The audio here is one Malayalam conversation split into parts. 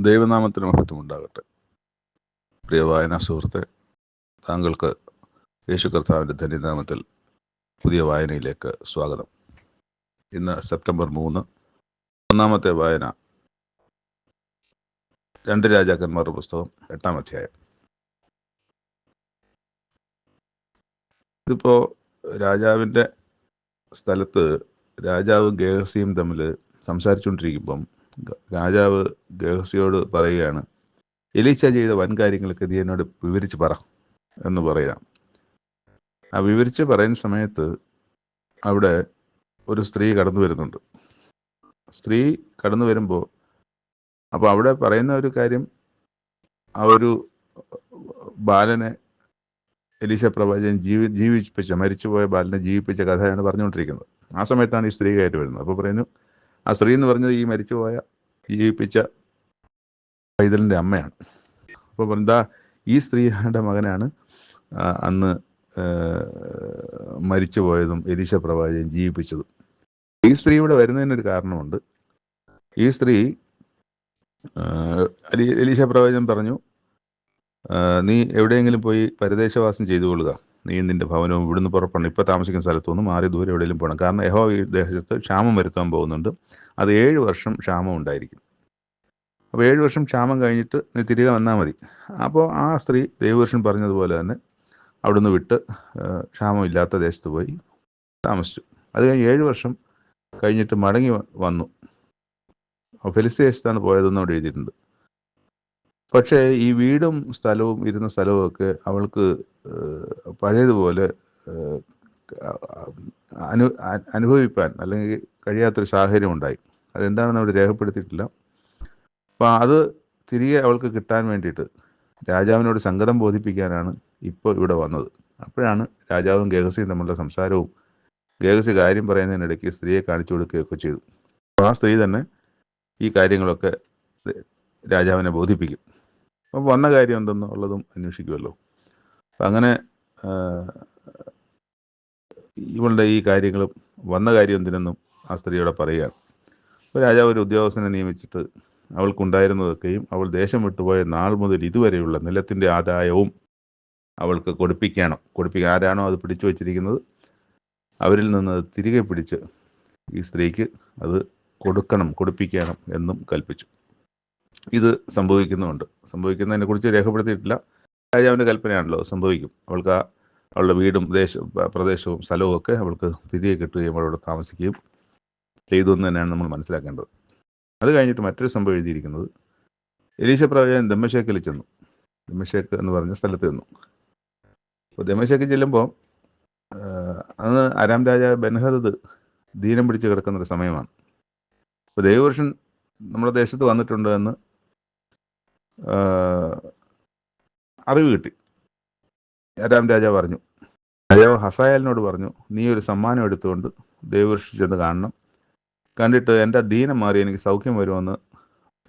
ദൈവനാമത്തിന് മഹത്വം ഉണ്ടാകട്ടെ. പ്രിയ വായനാ സുഹൃത്തെ താങ്കൾക്ക് യേശു കർത്താവിന്റെ ധന്യനാമത്തിൽ പുതിയ വായനയിലേക്ക് സ്വാഗതം. ഇന്ന് സെപ്റ്റംബർ മൂന്ന് ഒന്നാമത്തെ വായന. രണ്ട് രാജാക്കന്മാരുടെ പുസ്തകം എട്ടാം അധ്യായം. ഇതിപ്പോൾ രാജാവിന്റെ സ്ഥലത്ത് രാജാവും ഗേഹസിയും തമ്മിൽ സംസാരിച്ചുകൊണ്ടിരിക്കുമ്പം രാജാവ് ഗേഹസിയോട് പറയുകയാണ് എലീച്ച ചെയ്ത വൻ കാര്യങ്ങളൊക്കെ നീ എന്നോട് വിവരിച്ച് പറ എന്ന് പറയാം. ആ വിവരിച്ച് പറയുന്ന സമയത്ത് അവിടെ ഒരു സ്ത്രീ കടന്നു വരുന്നുണ്ട്. സ്ത്രീ കടന്നു വരുമ്പോൾ അപ്പോൾ അവിടെ പറയുന്ന ഒരു കാര്യം ആ ഒരു ബാലനെ എലീശ പ്രവാചകൻ ജീവി ജീവിപ്പിച്ച മരിച്ചുപോയ ബാലനെ ജീവിപ്പിച്ച കഥയാണ് പറഞ്ഞുകൊണ്ടിരിക്കുന്നത്. ആ സമയത്താണ് ഈ സ്ത്രീ കയറി വരുന്നത്. അപ്പോൾ പറയുന്നു ആ സ്ത്രീ എന്ന് പറഞ്ഞത് ഈ മരിച്ചുപോയ ജീവിപ്പിച്ച പൈതലിന്റെ അമ്മയാണ്. അപ്പോൾ എന്താ ഈ സ്ത്രീയുടെ മകനാണ് അന്ന് മരിച്ചു മരിച്ചുപോയതും എലീശ പ്രവാചകൻ ജീവിപ്പിച്ചതും. ഈ സ്ത്രീ ഇവിടെ വരുന്നതിനൊരു കാരണമുണ്ട്. ഈ സ്ത്രീ എലീശ പ്രവാചകൻ പറഞ്ഞു നീ എവിടെയെങ്കിലും പോയി പരദേശവാസം ചെയ്തു കൊള്ളുക. നീ നിന്റെ ഭവനവും ഇവിടുന്ന് പുറപ്പെടണം. ഇപ്പോൾ താമസിക്കുന്ന സ്ഥലത്തു നിന്ന് മാറി ദൂരെ എവിടെയെങ്കിലും പോകണം കാരണം യഹോ ഈ ദേശത്ത് ക്ഷാമം വരുത്താൻ പോകുന്നുണ്ട്. അത് ഏഴ് വർഷം ക്ഷാമം ഉണ്ടായിരിക്കും. അപ്പോൾ ഏഴ് വർഷം ക്ഷാമം കഴിഞ്ഞിട്ട് നീ തിരികെ വന്നാൽ മതി. അപ്പോൾ ആ സ്ത്രീ ദേവപുരുഷൻ പറഞ്ഞതുപോലെ തന്നെ അവിടുന്ന് വിട്ട് ക്ഷാമമില്ലാത്ത ദേശത്ത് പോയി താമസിച്ചു. അത് കഴിഞ്ഞ് ഏഴ് വർഷം കഴിഞ്ഞിട്ട് മടങ്ങി വന്നു. അപ്പോൾ ദേശത്താണ് പോയതെന്ന് അവിടെ എഴുതിയിട്ടുണ്ട്. പക്ഷേ ഈ വീടും സ്ഥലവും ഇരുന്ന സ്ഥലവും ഒക്കെ അവൾക്ക് പഴയതുപോലെ അനു അനുഭവിപ്പാൻ അല്ലെങ്കിൽ കഴിയാത്തൊരു സാഹചര്യം ഉണ്ടായി. അതെന്താണെന്ന് അവിടെ രേഖപ്പെടുത്തിയിട്ടില്ല. അപ്പോൾ അത് തിരികെ അവൾക്ക് കിട്ടാൻ വേണ്ടിയിട്ട് രാജാവിനോട് സങ്കടം ബോധിപ്പിക്കാനാണ് ഇപ്പോൾ ഇവിടെ വന്നത്. അപ്പോഴാണ് രാജാവും ഗേഹസിയും തമ്മിലുള്ള സംസാരവും ഗേഹസി കാര്യം പറയുന്നതിനിടയ്ക്ക് സ്ത്രീയെ കാണിച്ചു കൊടുക്കുകയൊക്കെ ചെയ്തു. അപ്പോൾ ആ സ്ത്രീ തന്നെ ഈ കാര്യങ്ങളൊക്കെ രാജാവിനെ ബോധിപ്പിക്കും. വന്ന കാര്യം എന്തെന്നുള്ളതും അന്വേഷിക്കുമല്ലോ. അങ്ങനെ ഇവളുടെ ഈ കാര്യങ്ങളും വന്ന കാര്യം എന്തിനെന്നും ആ സ്ത്രീയോടെ പറയുകയാണ്. അപ്പോൾ രാജാവ് ഒരു ഉദ്യോഗസ്ഥനെ നിയമിച്ചിട്ട് അവൾക്കുണ്ടായിരുന്നതൊക്കെയും അവൾ ദേശം വിട്ടുപോയ നാൾ മുതൽ ഇതുവരെയുള്ള നിലത്തിന്റെ ആദായവും അവൾക്ക് കൊടുപ്പിക്കണം കൊടുപ്പിക്കുക ആരാണോ അത് പിടിച്ചു വച്ചിരിക്കുന്നത്? അവരിൽ നിന്ന് തിരികെ പിടിച്ച് ഈ സ്ത്രീക്ക് അത് കൊടുക്കണം കൊടുപ്പിക്കണം എന്നും കൽപ്പിച്ചു. ഇത് സംഭവിക്കുന്നുമുണ്ട്. സംഭവിക്കുന്നതിനെക്കുറിച്ച് രേഖപ്പെടുത്തിയിട്ടില്ല. രാജാവിന്റെ കൽപ്പനയാണല്ലോ സംഭവിക്കും. അവൾക്ക് ആ അവളുടെ വീടും ദേശ പ്രദേശവും സ്ഥലവും ഒക്കെ അവൾക്ക് തിരികെ കിട്ടുകയും അവളവിടെ താമസിക്കുകയും ചെയ്തു എന്ന് തന്നെയാണ് നമ്മൾ മനസ്സിലാക്കേണ്ടത്. അത് കഴിഞ്ഞിട്ട് മറ്റൊരു സംഭവം എഴുതിയിരിക്കുന്നത്. എലീശ പ്രവചകൻ ദമ്മശേക്കിൽ ചെന്നു. ദമ്മശേക്ക് എന്ന് പറഞ്ഞ സ്ഥലത്ത് ചെന്നു. അപ്പോൾ ദമ്മശേക്ക് ചെല്ലുമ്പോൾ അന്ന് അരാം രാജാവ് ബെൻഹദ് ദീനം പിടിച്ച് കിടക്കുന്നൊരു സമയമാണ്. അപ്പോൾ ദൈവപുരുഷൻ നമ്മുടെ ദേശത്ത് വന്നിട്ടുണ്ട് എന്ന് അറിവ് കിട്ടി. രാം രാജാവ് പറഞ്ഞു. രാജാവ് ഹസായലിനോട് പറഞ്ഞു നീ ഒരു സമ്മാനം എടുത്തുകൊണ്ട് ദൈവവൃഷ്ടി ചെന്ന് കാണണം. കണ്ടിട്ട് എന്റെ ദീനം മാറി എനിക്ക് സൗഖ്യം വരുമെന്ന്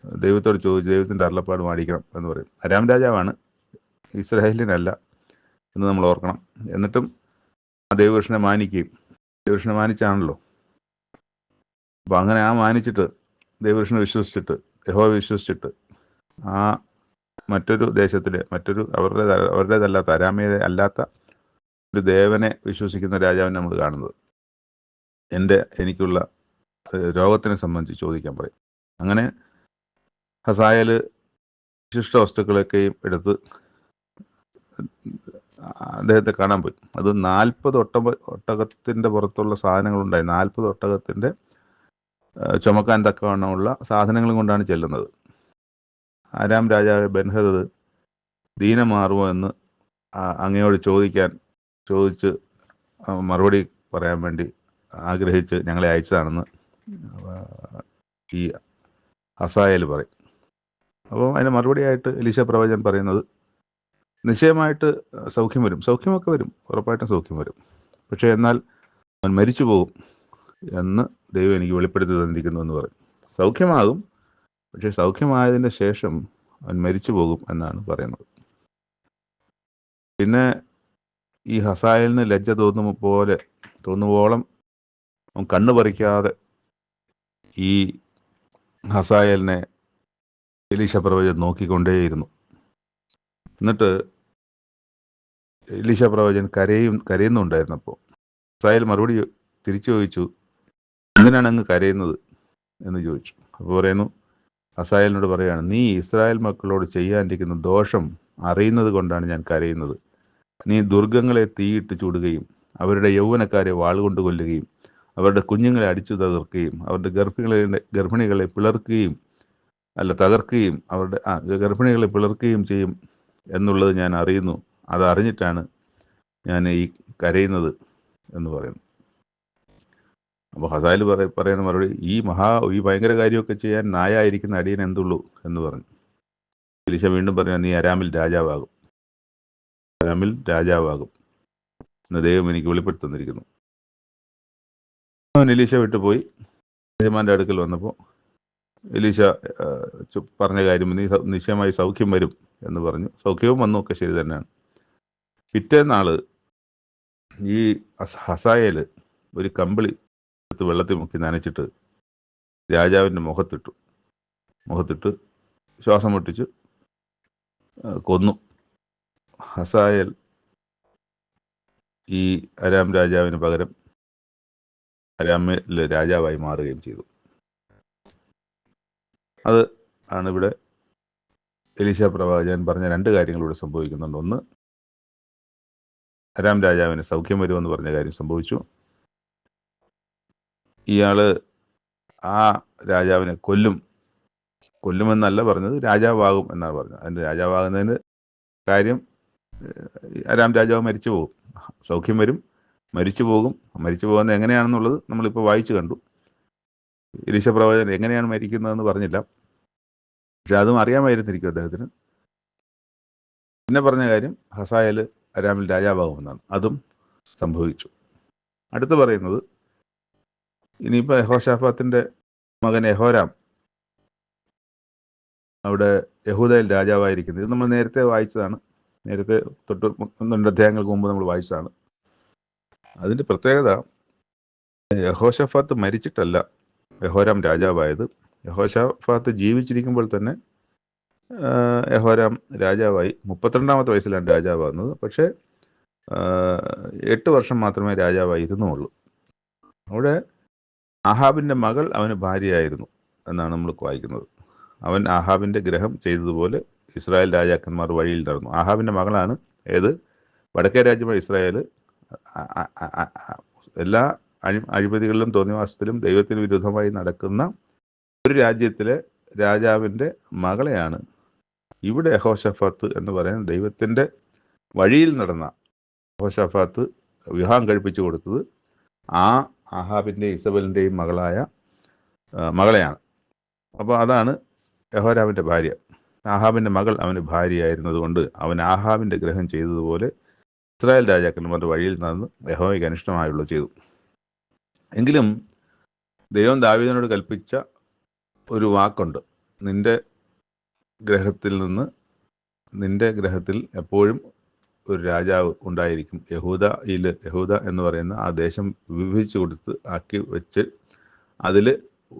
ദൈവത്തോട് ചോദിച്ച് ദൈവത്തിന്റെ അരുളപ്പാട് മാടിക്കണം എന്ന് പറയും. അരാം രാജാവാണ്? ഇസ്രായേലിനല്ല എന്ന് നമ്മൾ ഓർക്കണം. എന്നിട്ടും ആ ദൈവകൃഷ്ണനെ മാനിക്കുകയും ദൈവകൃഷ്ണനെ മാനിച്ചാണല്ലോ. അപ്പം അങ്ങനെ ആ മാനിച്ചിട്ട് ദൈവപുരുഷനെ വിശ്വസിച്ചിട്ട് യഹോവ വിശ്വസിച്ചിട്ട് ആ മറ്റൊരു ദേശത്തിലെ മറ്റൊരു അവരുടെ അവരുടേതല്ലാത്ത അരാമയുടെ അല്ലാത്ത ഒരു ദേവനെ വിശ്വസിക്കുന്ന രാജാവിനെ നമ്മൾ കാണുന്നത്. എന്റെ എനിക്കുള്ള രോഗത്തിനെ സംബന്ധിച്ച് ചോദിക്കാൻ പറയും. അങ്ങനെ ഹസായൽ വിശിഷ്ട വസ്തുക്കളൊക്കെയും എടുത്ത് അദ്ദേഹത്തെ കാണാൻ പോയി. അത് നാൽപ്പത് ഒട്ടക ഒട്ടകത്തിന്റെ പുറത്തുള്ള സാധനങ്ങളുണ്ടായി. നാൽപ്പത് ഒട്ടകത്തിന്റെ ചുമക്കാൻ തക്കവണ്ണമുള്ള സാധനങ്ങളും കൊണ്ടാണ് ചെല്ലുന്നത്. ആരാം രാജാവ് ബൻഹദ് ദീനം മാറുമോ എന്ന് അങ്ങയോട് ചോദിക്കാൻ ചോദിച്ച് മറുപടി പറയാൻ വേണ്ടി ആഗ്രഹിച്ച് ഞങ്ങളെ അയച്ചതാണെന്ന് ഈ അസായൽ പറയും. അപ്പോൾ അതിന് മറുപടിയായിട്ട് എലീശ പ്രവചൻ പറയുന്നത് നിശ്ചയമായിട്ട് സൗഖ്യം വരും. സൗഖ്യമൊക്കെ വരും. ഉറപ്പായിട്ടും സൗഖ്യം വരും. പക്ഷേ എന്നാൽ അവൻ മരിച്ചു പോകും എന്ന് ദൈവം എനിക്ക് വെളിപ്പെടുത്തി തന്നിരിക്കുന്നു എന്ന് പറയും സൗഖ്യമാകും പക്ഷേ സൗഖ്യമായതിന്റെ ശേഷം അവൻ മരിച്ചു പോകും എന്നാണ് പറയുന്നത്. പിന്നെ ഈ ഹസായലിന് ലജ്ജ തോന്നുമ്പോൾ പോലെ തോന്നുവോളം അവൻ കണ്ണു പറിക്കാതെ ഈ ഹസായലിനെ എലീശ പ്രവചൻ നോക്കിക്കൊണ്ടേയിരുന്നു. എന്നിട്ട് എലീശ പ്രവചൻ കരയും കരയുന്നുണ്ടായിരുന്നപ്പോൾ. ഹസായൽ മറുപടി തിരിച്ചു ചോദിച്ചു എന്തിനാണ് അങ്ങ് കരയുന്നത് എന്ന് ചോദിച്ചു. അപ്പോൾ പറയുന്നു അസായലിനോട് പറയുകയാണ് നീ ഇസ്രായേൽ മക്കളോട് ചെയ്യാനിരിക്കുന്ന ദോഷം അറിയുന്നത് കൊണ്ടാണ് ഞാൻ കരയുന്നത്. നീ ദുർഗങ്ങളെ തീയിട്ട് ചൂടുകയും അവരുടെ യൗവനക്കാരെ വാളുകൊണ്ട് കൊല്ലുകയും അവരുടെ കുഞ്ഞുങ്ങളെ അടിച്ചു തകർക്കുകയും അവരുടെ ഗർഭിണികളെ ഗർഭിണികളെ പിളർക്കുകയും അല്ല തകർക്കുകയും അവരുടെ ആ ഗർഭിണികളെ പിളർക്കുകയും ചെയ്യും എന്നുള്ളത് ഞാൻ അറിയുന്നു. അത് അറിഞ്ഞിട്ടാണ് ഞാൻ ഈ കരയുന്നത് എന്ന് പറയുന്നു. അപ്പോൾ ഹസായിൽ പറ പറയുന്ന മറുപടി ഈ മഹാ ഈ ഭയങ്കര കാര്യമൊക്കെ ചെയ്യാൻ നായായിരിക്കുന്ന അടിയൻ എന്തുള്ളൂ എന്ന് പറഞ്ഞു. എലീശ വീണ്ടും പറഞ്ഞു നീ അരാമിൽ രാജാവാകും. അരാമിൽ രാജാവാകും. എന്ന് ദൈവം എനിക്ക് വെളിപ്പെടുത്തുന്നിരിക്കുന്നു. അവൻ എലീശ വിട്ടുപോയി യജമാന്റെ അടുക്കൽ വന്നപ്പോൾ എലീശ പറഞ്ഞ കാര്യം നീ നിശ്ചയമായി സൗഖ്യം വരും എന്ന് പറഞ്ഞു. സൗഖ്യവും വന്നൊക്കെ ശരി തന്നെയാണ്. പിറ്റേന്നാൾ ഈ ഹസായൽ ഒരു കമ്പിളി എടുത്ത് വെള്ളത്തിൽ മുക്കി നനച്ചിട്ട് രാജാവിന്റെ മുഖത്തിട്ടു. മുഖത്തിട്ട് ശ്വാസം മുട്ടിച്ച് കൊന്നു. ഹസായൽ ഈ അരാം രാജാവിന് പകരം അരാമിലെ രാജാവായി മാറുകയും ചെയ്തു. അത് ആണ് ഇവിടെ എലീശ പ്രവാചകൻ പറഞ്ഞ രണ്ട് കാര്യങ്ങളിവിടെ സംഭവിക്കുന്നുണ്ട്. ഒന്ന് അരാം രാജാവിന് സൗഖ്യം വരുമെന്ന് പറഞ്ഞ കാര്യം സംഭവിച്ചു. ഇയാൾ ആ രാജാവിനെ കൊല്ലും. കൊല്ലുമെന്നല്ല പറഞ്ഞത് രാജാവാകും എന്നാണ് പറഞ്ഞത്. അതിന്റെ രാജാവാകുന്നതിന് കാര്യം രാം രാജാവ് മരിച്ചു പോകും. സൗഖ്യം വരും മരിച്ചു പോകും. മരിച്ചു പോകുന്നത് എങ്ങനെയാണെന്നുള്ളത് നമ്മളിപ്പോൾ വായിച്ചു കണ്ടു. ഇരിശപ്രവചനം എങ്ങനെയാണ് മരിക്കുന്നതെന്ന് പറഞ്ഞില്ല. പക്ഷെ അതും അറിയാമായിരുന്നിരിക്കും അദ്ദേഹത്തിന്. പിന്നെ പറഞ്ഞ കാര്യം ഹസായൽ അരാമിൽ രാജാവാകുമെന്നാണ്. അതും സംഭവിച്ചു. അടുത്ത് പറയുന്നത് ഇനിയിപ്പോൾ യഹോഷാഫാത്തിന്റെ മകൻ യഹോരാം അവിടെ യഹൂദയിൽ രാജാവായിരിക്കുന്നത്. ഇത് നമ്മൾ നേരത്തെ വായിച്ചതാണ്. നേരത്തെ തൊട്ട് രണ്ട് അധ്യായങ്ങൾക്ക് മുമ്പ് നമ്മൾ വായിച്ചതാണ്. അതിന്റെ പ്രത്യേകത യഹോഷഫാത്ത് മരിച്ചിട്ടല്ല യഹോരാം രാജാവായത്. യഹോഷഫാത്ത് ജീവിച്ചിരിക്കുമ്പോൾ തന്നെ യഹോരാം രാജാവായി. മുപ്പത്തിരണ്ടാമത്തെ വയസ്സിലാണ് രാജാവാകുന്നത്. പക്ഷേ എട്ട് വർഷം മാത്രമേ രാജാവായിരുന്നുള്ളൂ. അവിടെ ആഹാബിന്റെ മകൾ അവന് ഭാര്യയായിരുന്നു എന്നാണ് നമ്മൾ വായിക്കുന്നത്. അവൻ ആഹാബിന്റെ ഗ്രഹം ചെയ്തതുപോലെ ഇസ്രായേൽ രാജാക്കന്മാർ വഴിയിൽ നടന്നു. ആഹാബിന്റെ മകളാണ് ഏത്? വടക്കേ രാജ്യമായ ഇസ്രായേൽ. എല്ലാ അഴി അഴിമതികളിലും തോന്നിവാസത്തിലും ദൈവത്തിന് വിരുദ്ധമായി നടക്കുന്ന ഒരു രാജ്യത്തിലെ രാജാവിന്റെ മകളെയാണ് ഇവിടെ യഹോഷഫാത്ത് എന്ന് പറയുന്ന ദൈവത്തിന്റെ വഴിയിൽ നടന്ന യഹോഷഫാത്ത് വിവാഹം കഴിപ്പിച്ചു കൊടുത്തത്. ആ ആഹാബിന്റെയും ഇസബലിന്റെയും മകളായ മകളെയാണ്. അപ്പോൾ അതാണ് യഹോരാമിന്റെ ഭാര്യ. ആഹാബിന്റെ മകൾ അവന് ഭാര്യയായിരുന്നതുകൊണ്ട് അവൻ ആഹാബിന്റെ ഗ്രഹം ചെയ്തതുപോലെ ഇസ്രായേൽ രാജാക്കന്മാരുടെ വഴിയിൽ നടന്ന് യഹോവയ്ക്ക് അനിഷ്ടമായുള്ളത് ചെയ്തു. എങ്കിലും ദൈവം ദാവീദിനോട് കൽപ്പിച്ച ഒരു വാക്കുണ്ട്. നിന്റെ ഗ്രഹത്തിൽ നിന്ന് നിന്റെ ഗ്രഹത്തിൽ എപ്പോഴും ഒരു രാജാവ് ഉണ്ടായിരിക്കും. യഹൂദയിൽ യഹൂദ എന്ന് പറയുന്ന ആ ദേശം വിഭജിച്ചു കൊടുത്ത് ആക്കി വെച്ച് അതിൽ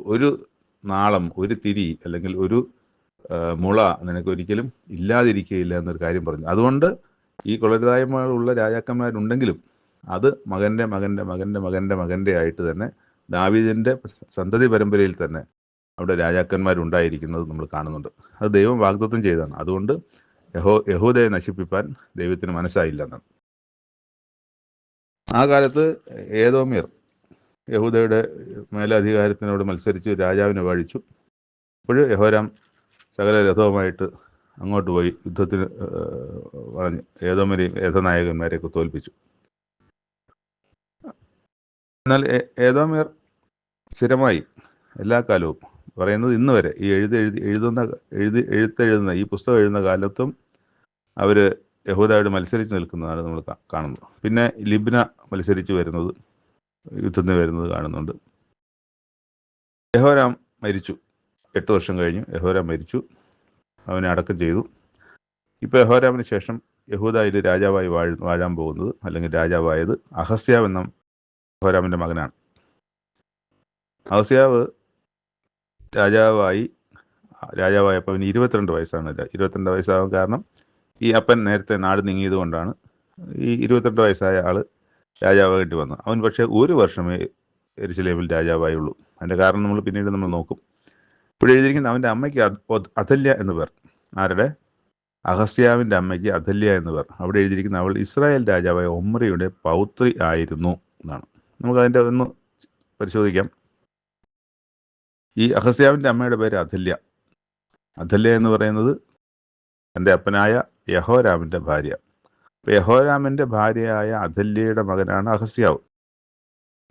ഒരു നാളം ഒരു തിരി അല്ലെങ്കിൽ ഒരു മുള നിനക്ക് ഒരിക്കലും ഇല്ലാതിരിക്കുകയില്ല എന്നൊരു കാര്യം പറഞ്ഞു. അതുകൊണ്ട് ഈ കൊളരുതായ്മകളുള്ള രാജാക്കന്മാരുണ്ടെങ്കിലും അത് മകന്റെ മകന്റെ മകന്റെ മകന്റെ മകന്റെ ആയിട്ട് തന്നെ ദാവീദിന്റെ സന്തതി പരമ്പരയിൽ തന്നെ അവിടെ രാജാക്കന്മാരുണ്ടായിരിക്കുന്നത് നമ്മൾ കാണുന്നുണ്ട്. അത് ദൈവം വാഗ്ദത്തം ചെയ്തതാണ്. അതുകൊണ്ട് യഹോ യഹൂദയെ നശിപ്പിക്കാൻ ദൈവത്തിന് മനസ്സായില്ലെന്നാണ് ആ കാലത്ത് ഏതോമിയർ യഹൂദയുടെ മേലധികാരത്തിനോട് മത്സരിച്ച് രാജാവിനെ വാഴിച്ചു. അപ്പോൾ യഹോരാം സകല രഥവുമായിട്ട് അങ്ങോട്ട് പോയി യുദ്ധത്തിന് പറഞ്ഞു ഏതോമരെയും രഥനായകന്മാരെയൊക്കെ തോൽപ്പിച്ചു. എന്നാൽ ഏതോമിയർ സ്ഥിരമായി എല്ലാ കാലവും പറയുന്നത് ഇന്ന് വരെ. ഈ എഴുതി എഴുതി എഴുതുന്ന എഴുതി എഴുത്തെഴുതുന്ന ഈ പുസ്തകം എഴുതുന്ന കാലത്തും അവർ യഹൂദായോട് മത്സരിച്ച് നിൽക്കുന്നതാണ് നമ്മൾ കാണുന്നത്. പിന്നെ ലിബ്ന മത്സരിച്ച് വരുന്നത് യുദ്ധത്തിന് വരുന്നത് കാണുന്നുണ്ട്. യഹോരാം മരിച്ചു. എട്ട് വർഷം കഴിഞ്ഞു. യഹോരാം മരിച്ചു. അവനെ അടക്കം ചെയ്തു. ഇപ്പോൾ യഹോരാമിന് ശേഷം യഹൂദയിൽ രാജാവായി വാഴ വാഴാൻ പോകുന്നത് അല്ലെങ്കിൽ രാജാവായത് അഹസ്യാവ് എന്ന യഹോരാമിന്റെ മകനാണ്. അഹസ്യാവ് രാജാവായി രാജാവായപ്പോൾ അവന് ഇരുപത്തിരണ്ട് വയസ്സാണ് ഇരുപത്തിരണ്ട് വയസ്സാകാൻ കാരണം ഈ അപ്പൻ നേരത്തെ നാട് നീങ്ങിയത് കൊണ്ടാണ് ഈ ഇരുപത്തിരണ്ട് വയസ്സായ ആൾ രാജാവായിട്ട് വന്നു. അവൻ പക്ഷേ ഒരു വർഷമേ എരിശിലേമിൽ രാജാവായുള്ളൂ. അതിന്റെ കാരണം നമ്മൾ പിന്നീട് നമ്മൾ നോക്കും. ഇവിടെ എഴുതിയിരിക്കുന്ന അവന്റെ അമ്മയ്ക്ക് അഥല്യ എന്ന് പേർ. ആരുടെ? അഹസ്യാവിന്റെ അമ്മയ്ക്ക് അഥല്യ എന്ന് പേർ. അവിടെ എഴുതിയിരിക്കുന്ന അവൾ ഇസ്രായേൽ രാജാവായ ഒമ്രയുടെ പൗത്രി ആയിരുന്നു എന്നാണ്. നമുക്ക് അതിന്റെ ഒന്ന് പരിശോധിക്കാം. ഈ അഹസ്യാവിന്റെ അമ്മയുടെ പേര് അഥല്യ. അഥല്യ എന്ന് പറയുന്നത് എന്റെ അപ്പനായ യഹോരാമിന്റെ ഭാര്യ. അപ്പോൾ യഹോരാമിന്റെ ഭാര്യയായ അഥല്യയുടെ മകനാണ് അഹസ്യാവ്.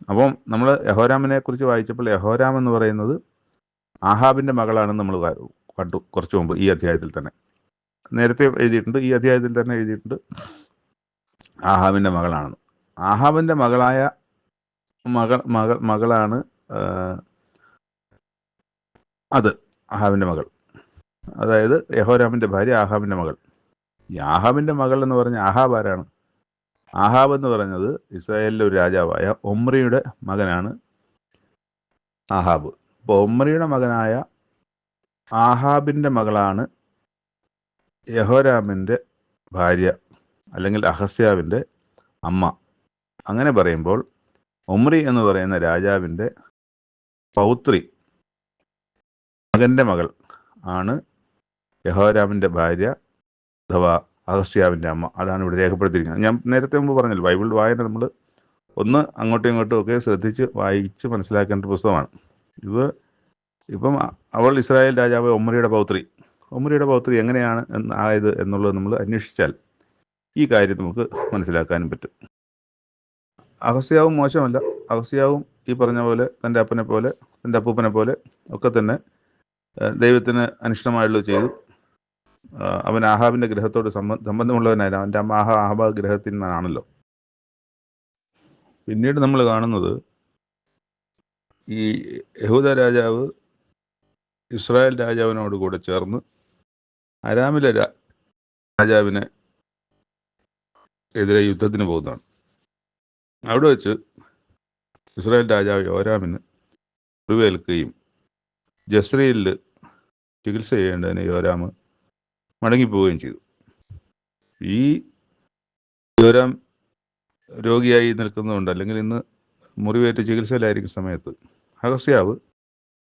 അപ്പം നമ്മൾ യഹോരാമിനെ കുറിച്ച് വായിച്ചപ്പോൾ യഹോരാം എന്ന് പറയുന്നത് ആഹാബിന്റെ മകളാണെന്ന് നമ്മൾ കണ്ടു കുറച്ച് മുമ്പ് ഈ അധ്യായത്തിൽ തന്നെ. നേരത്തെ എഴുതിയിട്ടുണ്ട് ഈ അധ്യായത്തിൽ തന്നെ എഴുതിയിട്ടുണ്ട്. ആഹാബിന്റെ മകളാണെന്ന്. ആഹാബിന്റെ മകളായ മകൾ മകൾ മകളാണ് അത് ആഹാബിന്റെ മകൾ. അതായത് യഹോരാമിന്റെ ഭാര്യ ആഹാബിന്റെ മകൾ. ഈ ആഹാബിന്റെ മകൾ എന്ന് പറഞ്ഞ ആഹാബ് ആരാണ്? ആഹാബ് എന്ന് പറഞ്ഞത് ഇസ്രായേലിലെ ഒരു രാജാവായ ഒമ്രിയുടെ മകനാണ് ആഹാബ്. അപ്പോൾ ഒമ്രിയുടെ മകനായ ആഹാബിന്റെ മകളാണ് യഹോരാമിന്റെ ഭാര്യ അല്ലെങ്കിൽ അഹസ്യാവിന്റെ അമ്മ. അങ്ങനെ പറയുമ്പോൾ ഒമ്രി എന്ന് പറയുന്ന രാജാവിന്റെ പൗത്രി മകന്റെ മകൾ ആണ് യഹോരാമിന്റെ ഭാര്യ അഥവാ അഗസ്ത്യാവിന്റെ അമ്മ. അതാണ് ഇവിടെ രേഖപ്പെടുത്തിയിരിക്കുന്നത്. ഞാൻ നേരത്തെ മുമ്പ് പറഞ്ഞല്ലോ ബൈബിൾ വായന നമ്മൾ ഒന്ന് അങ്ങോട്ടും ഇങ്ങോട്ടും ഒക്കെ ശ്രദ്ധിച്ച് വായിച്ച് മനസ്സിലാക്കേണ്ട പുസ്തകമാണ്. ഇത് ഇപ്പം അവൾ ഇസ്രായേൽ രാജാവ് ഒമ്മരിയുടെ പൗത്രി. ഒമ്മരിയുടെ പൗത്രി എങ്ങനെയാണ് ആയത് എന്നുള്ളത് നമ്മൾ അന്വേഷിച്ചാൽ ഈ കാര്യം നമുക്ക് മനസ്സിലാക്കാനും പറ്റും. അഗസ്യാവും മോശമല്ല. അഗസ്യാവും ഈ പറഞ്ഞ പോലെ തന്റെ അപ്പനെ പോലെ തന്റെ അപ്പൂപ്പനെ പോലെ ഒക്കെ തന്നെ ദൈവത്തിന് അനിഷ്ടമായുള്ളത് ചെയ്തു. അവൻ ആഹാബിന്റെ ഗ്രഹത്തോട് സംബ- സംബന്ധമുള്ളവനായിരുന്നു. അവന്റെ അമ്മ ആഹാ ആഹാബ ഗ്രഹത്തിൽ നിന്നാണല്ലോ. പിന്നീട് നമ്മൾ കാണുന്നത് ഈ യഹൂദ രാജാവ് ഇസ്രായേൽ രാജാവിനോട് കൂടെ ചേർന്ന് അരാമിലെ രാജാവിനെ എതിരെ യുദ്ധത്തിന് പോകുന്നതാണ്. അവിടെ വെച്ച് ഇസ്രായേൽ രാജാവ് യോരാമിന് മുറിവേൽക്കുകയും ജസ്രയിലിൽ ചികിത്സ ചെയ്യേണ്ടതിന് യോരാം മടങ്ങിപ്പോവുകയും ചെയ്തു. ഈ യോരാം രോഗിയായി നിൽക്കുന്നതുകൊണ്ട് അല്ലെങ്കിൽ ഇന്ന് മുറിവേറ്റ് ചികിത്സയിലായിരിക്കും സമയത്ത് അഗസ്യാവ്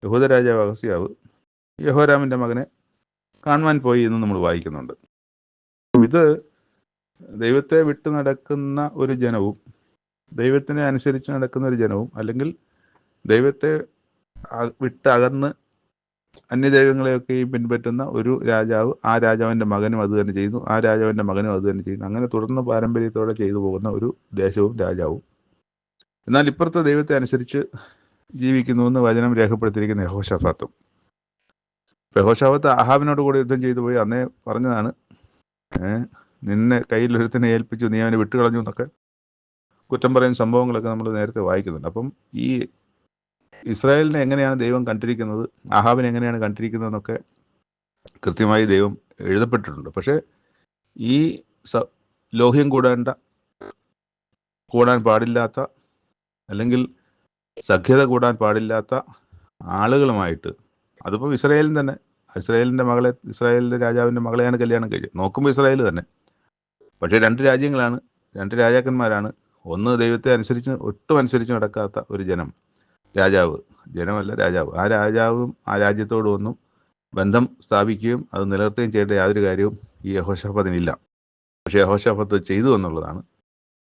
യഹൂദ രാജാവ് അഗസ്യാവ് യഹോരാമിന്റെ മകനെ കാണുവാൻ പോയി എന്ന് നമ്മൾ വായിക്കുന്നുണ്ട്. ഇത് ദൈവത്തെ വിട്ടു നടക്കുന്ന ഒരു ജനവും ദൈവത്തിനെ അനുസരിച്ച് നടക്കുന്ന ഒരു ജനവും അല്ലെങ്കിൽ ദൈവത്തെ അ- വിട്ട് അകന്ന് അന്യദൈവങ്ങളെയൊക്കെയും പിൻപറ്റുന്ന ഒരു രാജാവ് ആ രാജാവിന്റെ മകനും അത് തന്നെ ചെയ്യുന്നു ആ രാജാവിന്റെ മകനും അത് തന്നെ ചെയ്യുന്നു. അങ്ങനെ തുടർന്ന് പാരമ്പര്യത്തോടെ ചെയ്തു പോകുന്ന ഒരു ദേശവും രാജാവും. എന്നാൽ ഇപ്പുറത്തെ ദൈവത്തെ അനുസരിച്ച് ജീവിക്കുന്നുവെന്ന് വചനം രേഖപ്പെടുത്തിയിരിക്കുന്ന യഹോഷഫാത്തും യഹോഷാഫത്ത് അഹാബിനോട് കൂടി യുദ്ധം ചെയ്തു പോയി. അന്നേ പറഞ്ഞതാണ് നിന്നെ കയ്യിൽ ഒരുത്തിനെ ഏൽപ്പിച്ചു നീ അവനെ വിട്ടുകളഞ്ഞു എന്നൊക്കെ കുറ്റം പറയുന്ന സംഭവങ്ങളൊക്കെ നമ്മൾ നേരത്തെ വായിക്കുന്നുണ്ട്. അപ്പം ഈ ഇസ്രായേലിനെ എങ്ങനെയാണ് ദൈവം കണ്ടിരിക്കുന്നത്? അഹാബിനെ എങ്ങനെയാണ് കണ്ടിരിക്കുന്നതെന്നൊക്കെ കൃത്യമായി ദൈവം എഴുതപ്പെട്ടിട്ടുണ്ട്. പക്ഷേ ഈ സ ലോഹ്യം കൂടേണ്ട കൂടാൻ പാടില്ലാത്ത അല്ലെങ്കിൽ സഖ്യത കൂടാൻ പാടില്ലാത്ത ആളുകളുമായിട്ട് അതിപ്പോൾ ഇസ്രായേലിന് തന്നെ ഇസ്രായേലിന്റെ മകളെ ഇസ്രായേലിന്റെ രാജാവിന്റെ മകളെയാണ് കല്യാണം കഴിച്ചത്. നോക്കുമ്പോൾ ഇസ്രായേൽ തന്നെ. പക്ഷേ രണ്ട് രാജ്യങ്ങളാണ് രണ്ട് രാജാക്കന്മാരാണ്. ഒന്ന് ദൈവത്തെ അനുസരിച്ച് ഒട്ടും അനുസരിച്ച് നടക്കാത്ത ഒരു ജനം. രാജാവ്. ജനമല്ല രാജാവ്. ആ രാജാവും ആ രാജ്യത്തോടും ഒന്നും ബന്ധം സ്ഥാപിക്കുകയും അത് നിലനിർത്തുകയും ചെയ്യേണ്ട യാതൊരു കാര്യവും ഈ യഹോഷഫത്തിനില്ല പക്ഷേ യഹോഷഫത്ത് ചെയ്തു എന്നുള്ളതാണ്